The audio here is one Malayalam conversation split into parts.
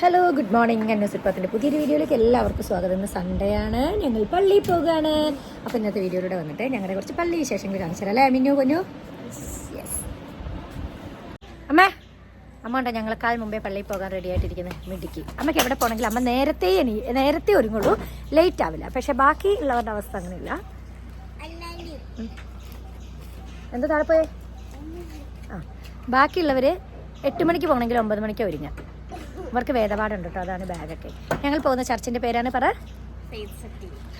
ഹലോ ഗുഡ് മോർണിംഗ് അന്വേഷിപ്പത്തിന്റെ പുതിയൊരു വീഡിയോയിലേക്ക് എല്ലാവർക്കും സ്വാഗതം. ഇന്ന് സൺഡേ ആണ്. ഞങ്ങൾ പള്ളി പോകുകയാണ് അപ്പോൾ ഇന്നത്തെ വീഡിയോയിലൂടെ വന്നിട്ട് ഞങ്ങളുടെ കുറച്ച് പള്ളി വിശേഷങ്ങൾ കാണിച്ചു അല്ലേ മിന്നു കൊഞ്ഞു യെസ് അമ്മേ അമ്മ ഉണ്ടോ? ഞങ്ങളെക്കാൾ മുമ്പേ പള്ളിയിൽ പോകാൻ റെഡി ആയിട്ടിരിക്കുന്നത് മിടുക്കി അമ്മയ്ക്ക് എവിടെ പോകണമെങ്കിൽ അമ്മ നേരത്തെ എനി നേരത്തെ ഒരുങ്ങുള്ളൂ. ലേറ്റ് ആവില്ല. പക്ഷേ ബാക്കി ഉള്ളവരുടെ അവസ്ഥ അങ്ങനെയില്ല. എന്താ താഴെ പോയേ? ആ. ബാക്കിയുള്ളവർ എട്ട് മണിക്ക് പോകണമെങ്കിൽ ഒമ്പത് മണിക്ക് ഒരുങ്ങാം ഇവർക്ക് വേദപാടുണ്ട് കേട്ടോ അതാണ് ബാഗൊക്കെ. ഞങ്ങൾ പോകുന്ന ചർച്ചിന്റെ പേരാണ് പറ?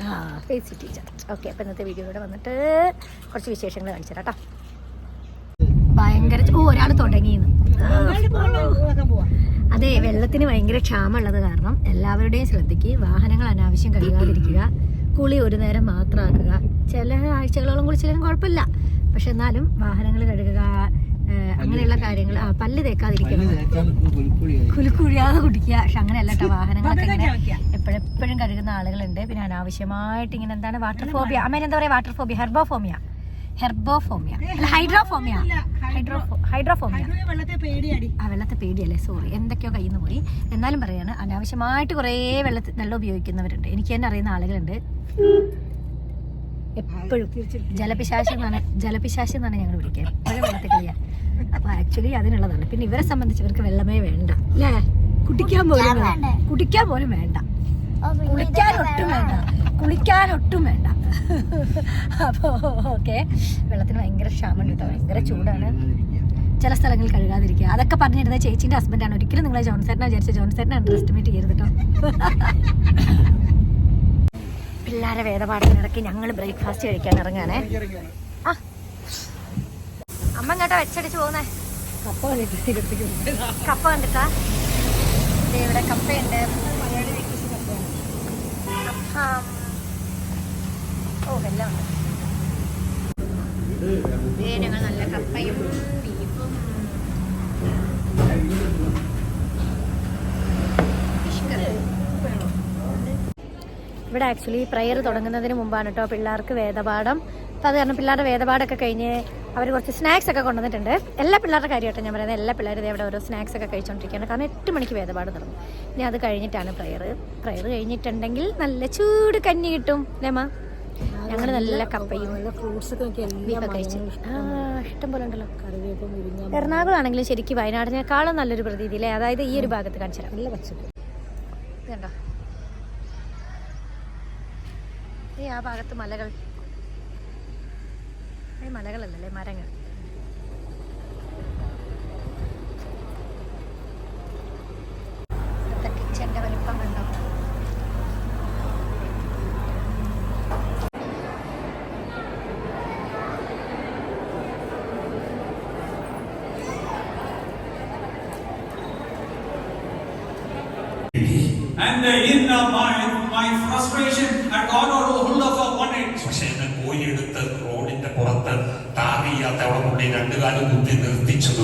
ആ ഫേസ് സിറ്റി ചർച്ച് ഓക്കെ അപ്പം ഇന്നത്തെ വീഡിയോ ഇവിടെ വന്നിട്ട് കുറച്ച് വിശേഷങ്ങൾ കാണിച്ചു കേട്ടോ ഭയങ്കര ഓ ഒരാൾ തുടങ്ങിയെന്ന്. അതെ വെള്ളത്തിന് ഭയങ്കര ക്ഷാമമുള്ളത് കാരണം എല്ലാവരുടെയും ശ്രദ്ധയ്ക്ക് വാഹനങ്ങൾ അനാവശ്യം കഴുകാതിരിക്കുക കുളി ഒരു നേരം മാത്രമാക്കുക. ചില ആഴ്ചകളോളം കുളിച്ചാലും കുഴപ്പമില്ല. പക്ഷെ എന്നാലും വാഹനങ്ങൾ കഴുകുക അങ്ങനെയുള്ള കാര്യങ്ങൾ ആ പല്ല് തേക്കാതിരിക്കണം. കുലുക്കുഴിയാതെ കുടിക്കുക. പക്ഷെ അങ്ങനെയല്ല കേട്ടോ വാഹനങ്ങളൊക്കെ ഇങ്ങനെ എപ്പോഴെപ്പോഴും കഴുകുന്ന ആളുകളുണ്ട്. പിന്നെ അനാവശ്യമായിട്ട് ഇങ്ങനെ എന്താണ്? വാട്ടർ ഫോബിയ അമ്മേനെ എന്താ പറയുക വാട്ടർ ഫോബിയ ഹെർബോഫോമിയ ഹെർബോഫോമിയ ഹൈഡ്രോഫോമിയ. Hydro hydrophobia. വെള്ളത്തെ പേടിയാടി. ആ വെള്ളത്തെ പേടിയല്ലേ? സോറി എന്തൊക്കെയോ കയ്യിൽ നിന്ന് പോയി. എന്നാലും പറയാണ് അനാവശ്യമായിട്ട് കുറേ വെള്ളത്തിൽ നല്ല ഉപയോഗിക്കുന്നവരുണ്ട്. എനിക്ക് തന്നെ അറിയുന്ന ആളുകളുണ്ട്. എപ്പോഴും. ജലപിശാശി എന്നാണ് ജലപിശാശി എന്നാണ് ഞങ്ങൾ വിളിക്കുക എപ്പോഴും വെള്ളത്തിൽ കളിയാ അപ്പൊ ആക്ച്വലി അതിനുള്ളതാണ്. പിന്നെ ഇവരെ സംബന്ധിച്ച് ഇവർക്ക് വെള്ളമേ വേണ്ട. അല്ലേ കുടിക്കാൻ പോലും കുടിക്കാൻ പോലും വേണ്ട. കുളിക്കാൻ ഒട്ടും വേണ്ട. കുളിക്കാൻ ഒട്ടും വേണ്ട. അപ്പോ ഓക്കെ. വെള്ളത്തിന് ഭയങ്കര ക്ഷാമം കേട്ടോ. ഭയങ്കര ചൂടാണ്. ചില സ്ഥലങ്ങളിൽ കഴുകാതിരിക്കുക. അതൊക്കെ പറഞ്ഞിരുന്ന ചേച്ചീന്റെ ഹസ്ബൻഡാണ് ഒരിക്കലും നിങ്ങളെ ജോൺസേട്ടനെ വിചാരിച്ച ജോൺസേട്ടനെ അണ്ടർ എസ്റ്റിമേറ്റ് ചെയ്യരുത് കേട്ടോ. പിള്ളേരെ വേദപാഠത്തിനിടയ്ക്ക് ഞങ്ങൾ ബ്രേക്ക്ഫാസ്റ്റ് കഴിക്കാൻ ഇറങ്ങാനേ. ആ. അമ്മ ഇങ്ങോട്ടാ വെച്ചടിച്ച് പോകുന്നേ. കപ്പ കപ്പ കണ്ടിട്ടാ? ഇവിടെ കപ്പയുണ്ട്. ഓ എല്ലാം ഉണ്ട്. ഞങ്ങൾ നല്ല കപ്പയും ബീഫും ഫിഷ് കറി ഇവിടെ ആക്ച്വലി പ്രയർ തുടങ്ങുന്നതിന് മുമ്പാണ് കേട്ടോ പിള്ളേർക്ക് വേദപാഠം. അപ്പം അത് കാരണം പിള്ളേരുടെ വേദപാഠമൊക്കെ കഴിഞ്ഞ് അവർ കുറച്ച് സ്നാക്സ് ഒക്കെ കൊണ്ടുവന്നിട്ടുണ്ട്. എല്ലാ പിള്ളേരുടെ കാര്യമായിട്ട് ഞാൻ പറയുന്നത്. എല്ലാ പിള്ളേരും ഇവിടെ ഓരോ സ്നാക്സ് ഒക്കെ കഴിച്ചുകൊണ്ടിരിക്കുകയാണ് കാരണം എട്ട് മണിക്ക് വേദപാഠം തുടങ്ങും. ഇനി അത് കഴിഞ്ഞിട്ടാണ് പ്രയർ പ്രയർ കഴിഞ്ഞിട്ടുണ്ടെങ്കിൽ നല്ല ചൂട് കഞ്ഞി കിട്ടും. ലേമ ഞങ്ങൾ നല്ല കപ്പയും ഫ്രൂട്ട്സ് ഇഷ്ടം പോലെ ഉണ്ടല്ലോ. എറണാകുളം ആണെങ്കിലും ശരിക്കും വയനാടിനേക്കാളും നല്ലൊരു പ്രതീതി അല്ലേ അതായത് ഈ ഒരു ഭാഗത്ത് കാണിച്ചു തരാം. നല്ല പച്ചപ്പ് കണ്ടോ ഈ ആ ഭാഗത്ത് മലകൾ. ഈ മലകളല്ലേ മരങ്ങൾ? And in uh, my, my frustration, I got a is രണ്ടു കാലം കുത്തി നിർത്തിച്ചത്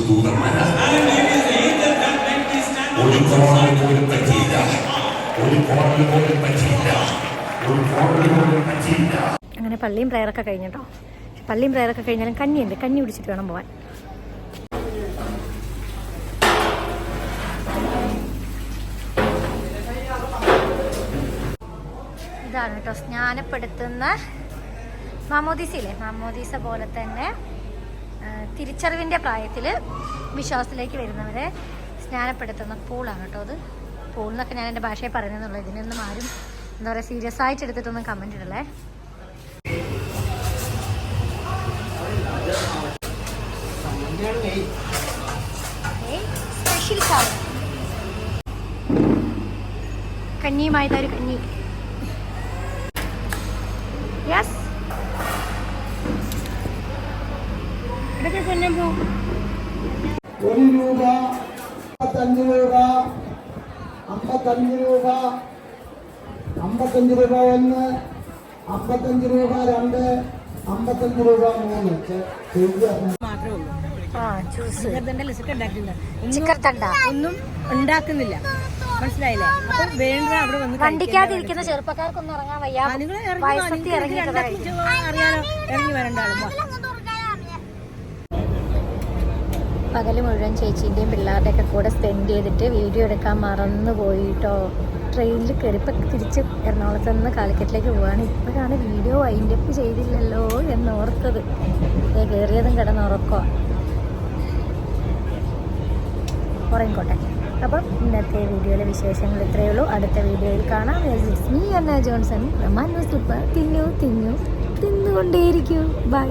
കോണൽ പോലും പറ്റിയില്ല. ഒരു കോണൽ പോലും പറ്റിയില്ല. ഒരു കോണൽ പോലും പറ്റിയില്ല. അങ്ങനെ പള്ളിയും പ്രയറൊക്കെ കഴിഞ്ഞിട്ടോ? പള്ളിയും പ്രയറൊക്കെ കഴിഞ്ഞാലും കഞ്ഞിയുണ്ട്. കഞ്ഞി കുടിച്ചിട്ട് വേണം പോവാൻ. ഇതാണ് കേട്ടോ സ്നാനപ്പെടുത്തുന്ന മാമോദീസയില്ലേ? മാമോദീസ പോലെ തന്നെ തിരിച്ചറിവിന്റെ പ്രായത്തിൽ വിശ്വാസത്തിലേക്ക് വരുന്നവരെ സ്നാനപ്പെടുത്തുന്ന പൂളാണ് കേട്ടോ അത്. പൂൾ എന്നൊക്കെ ഞാൻ എന്റെ ഭാഷയെ പറയുന്നതെന്നുള്ളൂ ഇതിനൊന്നും ആരും എന്താ പറയുക സീരിയസ് ആയിട്ട് എടുത്തിട്ടൊന്നും കമന്റ് ഇടല്ലേ? സ്പെഷ്യൽ ഒരു കഞ്ഞി. ഒരു രൂപ അമ്പത്തഞ്ച് രൂപ അമ്പത്തഞ്ച് രൂപ അമ്പത്തഞ്ച് രൂപ ഒന്ന് അമ്പത്തഞ്ച് രൂപ രണ്ട് അമ്പത്തഞ്ച് രൂപ മൂന്ന്. ഒന്നും ഉണ്ടാക്കുന്നില്ല. മനസ്സിലായില്ലേ? അപ്പൊ വേണ്ട അവിടെ വന്ന് ചെറുപ്പക്കാർക്കൊന്നും ഇറങ്ങാൻ വയ്യ. നിങ്ങൾ അറിയാലോ ഇറങ്ങി വരണ്ട പകൽ മുഴുവൻ ചേച്ചീന്റെയും പിള്ളേരുടെയൊക്കെ കൂടെ സ്പെൻഡ് ചെയ്തിട്ട് വീഡിയോ എടുക്കാൻ മറന്നു പോയിട്ടോ? ട്രെയിനിൽ കയറിപ്പോൾ തിരിച്ച് എറണാകുളത്ത് നിന്ന് കാലിക്കറ്റിലേക്ക് പോവുകയാണ് ഇപ്പോഴാണ് വീഡിയോ വൈൻഡ് അപ്പ് ചെയ്തില്ലല്ലോ എന്നോർത്തത്. കയറിയതും കിടന്നുറക്കോ ഉറങ്ങിക്കോട്ടെ. അപ്പം ഇന്നത്തെ വീഡിയോയിലെ വിശേഷങ്ങൾ ഇത്രയേ ഉള്ളൂ. അടുത്ത വീഡിയോയിൽ കാണാം. മീ അന്ന ജോൺസൺ സൂപ്പർ തിന്നു തിന്നു തിന്നുകൊണ്ടേയിരിക്കൂ. ബൈ